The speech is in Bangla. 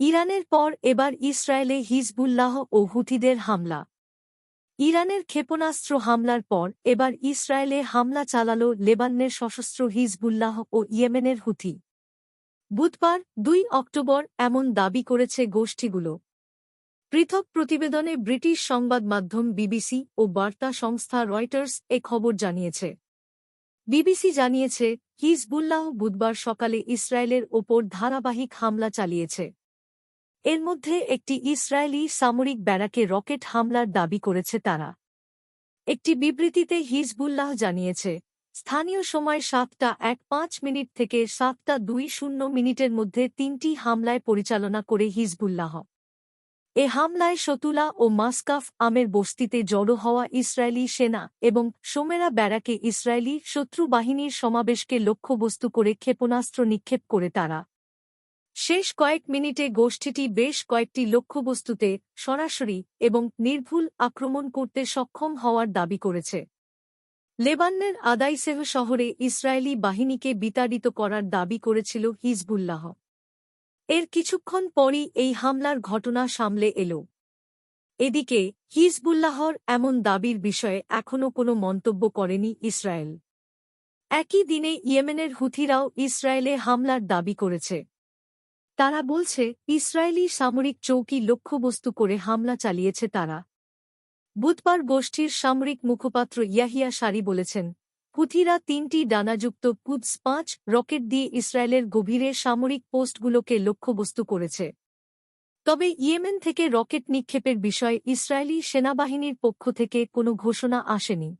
ইরানের পর এবার ইসরায়েলে হিজবুল্লাহ ও হুথিদের হামলা। ইরানের ক্ষেপণাস্ত্র হামলার পর এবার ইসরায়েলে হামলা চালাল লেবাননের সশস্ত্র হিজবুল্লাহ ও ইয়েমেনের হুথি। বুধবার, দুই অক্টোবর, এমন দাবি করেছে গোষ্ঠীগুলো। পৃথক প্রতিবেদনে ব্রিটিশ সংবাদ মাধ্যম বিবিসি ও বার্তা সংস্থা রয়টার্স এ খবর জানিয়েছে। বিবিসি জানিয়েছে, হিজবুল্লাহ বুধবার সকালে ইসরায়েলের ওপর ধারাবাহিক হামলা চালিয়েছে। এর মধ্যে একটি ইসরায়েলি সামরিক ব্যারাকে রকেট হামলার দাবি করেছে তারা। একটি বিবৃতিতে হিজবুল্লাহ জানিয়েছে, স্থানীয় সময় সাতটা এক পাঁচ মিনিট থেকে সাতটা দুই শূন্য মিনিটের মধ্যে তিনটি হামলায় পরিচালনা করে হিজবুল্লাহ। এ হামলায় শতুলা ও মাসকাফ আমের বস্তিতে জড়ো হওয়া ইসরায়েলি সেনা এবং সোমেরা ব্যারাকে ইসরায়েলি শত্রু বাহিনীর সমাবেশকে লক্ষ্যবস্তু করে ক্ষেপণাস্ত্র নিক্ষেপ করে তারা। শেষ কয়েক মিনিটে গোষ্ঠীটি বেশ কয়েকটি লক্ষ্যবস্তুতে সরাসরি এবং নির্ভুল আক্রমণ করতে সক্ষম হওয়ার দাবি করেছে। লেবাননের আদাইসেহ শহরে ইসরায়েলি বাহিনীকে বিতাড়িত করার দাবি করেছিল হিজবুল্লাহ। এর কিছুক্ষণ পরই এই হামলার ঘটনা সামলে এল। এদিকে, হিজবুল্লাহর এমন দাবির বিষয়ে এখনও কোনো মন্তব্য করেনি ইসরায়েল। একই দিনে ইয়েমেনের হুথিরাও ইসরায়েলে হামলার দাবি করেছে। তারা বলছে, ইসরায়েলি সামরিক চৌকি লক্ষ্যবস্তু করে হামলা চালিয়েছে তারা। বুধবার গোষ্ঠীর সামরিক মুখপাত্র ইয়াহিয়া সারি বলেছেন, হুথিরা তিনটি ডানাযুক্ত কুদস পাঁচ রকেট দিয়ে ইসরায়েলের গভীরে সামরিক পোস্টগুলোকে লক্ষ্যবস্তু করেছে। তবে ইয়েমেন থেকে রকেট নিক্ষেপের বিষয়ে ইসরায়েলি সেনাবাহিনীর পক্ষ থেকে কোনো ঘোষণা আসেনি।